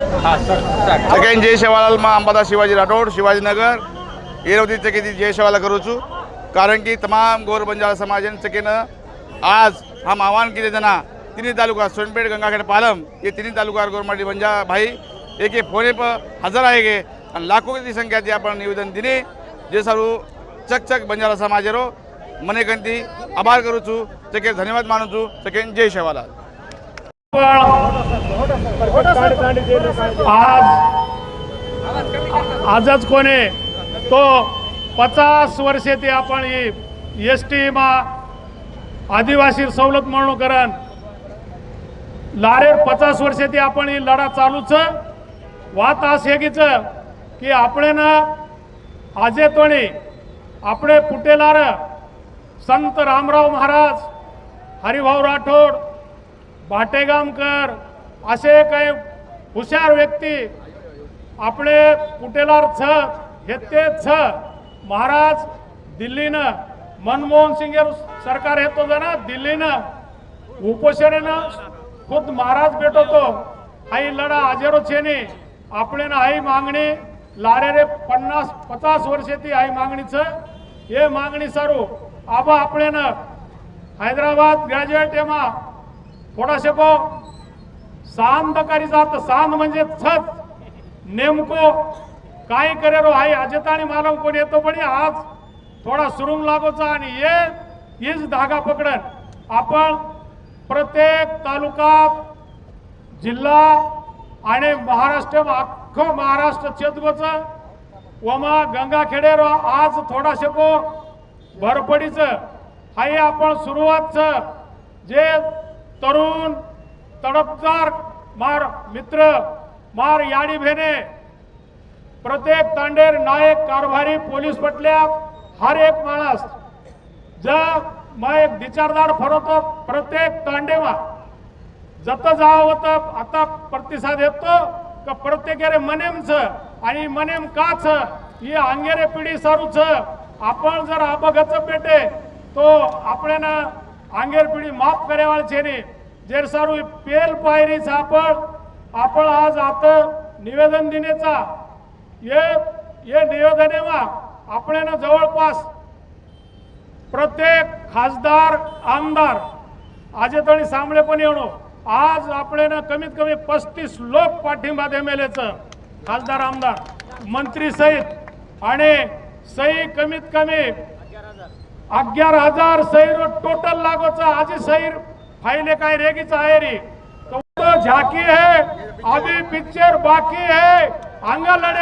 Second जय सेवालाल માં અંબાદાસ શિવાજી રાઠોડ શિવાજીનગર એરવતી ચકીથી જય સેવાલા કરું છું કારણ की तमाम गोर बंजारा समाजाने चकीनं आज हम आह्वान केले त्यांना तिन्ही तालुका सोनपेठ गंगाखेड पालम ये तिन्ही तालुका गोरमाटी बंजा भाई एक एक फोने पर हजर आहे गे आणि लाखोची संख्या ती आपण निवेदन दिले जे सर्व चक चक बंजारा समाजेरो मने गंती आभार करू છું चके धन्यवाद मानू છું सेकेंड जय सेवालाल आज आजच कोणे? तो पचास वर्षे ती आपण ही एस टी मा आदिवासी सवलत म्हणून करण. लारे पचास वर्षे ती आपण ही लढा चालूच. वात आस हे घेच की आपण आजे तोणी आपण पुटेलार संत रामराव महाराज हरिभाऊ राठोड बाटेगामकर असे काही हुशार व्यक्ती आपले कुटेलार छ हे ते छ महाराज दिल्लीनं मनमोहन सिंग सरकार येतो ना दिल्लीनं उपोषणेनं खुद महाराज भेटवतो आई लढा आजेरो छेनी आपल्यानं आई मागणी लारे रे पन्नास पचास वर्ष ती आई मागणीच हे मागणी सारू. आबा आपल्यानं हैदराबाद ग्रॅज्युएट एमा थोडाशे भाऊ शेको सांद करी जात सांद म्हणजे छत नेमको काय करेरो हाय आणि मालव कोण येतो पण आज थोडा सुरुंग लागोचा आणि ये हीच धागा पकडत आपण प्रत्येक तालुका जिल्हा आणि महाराष्ट्र अख्खं महाराष्ट्र चेतगोच वमा गंगाखेडेर आज थोडा शेको भरपडीच. हाय आपण सुरुवात जे तरुण तडपदार मार मित्र मार याडी भेने प्रत्येक तांडेर नायक कारभारी पोलीस पटल्या हर एक माणस. ज मग एक विचारदार फरवतो प्रत्येक तांडेवा. जत जावं होतं आता प्रतिसाद येतो का प्रत्येकारे मनेमच आणि मनेम काच ही अंगेरे पिढी सारूच. आपण जर अपघात पेटे तो आपण अंगेर पिढी माफ करेवाळ छेनी जे सर्व पेल पायरी सापड आपण आज आता निवेदन दिनेचा हे हे निवेदनेवर आपल्यानं जवळपास प्रत्येक खासदार आमदार आजे तळी सांबळे पण येणो आज आपण कमीत कमी पस्तीस लोक पाठिंबा एम एल एचं खासदार आमदार मंत्री सहित. आणि सही कमीत कमी अग्यार हजार. सही टोटल लागोचा आजी सही फाइले काय रेगीचा आहे तो झाकी है अभी पिक्चर बाकी है अंगा लडे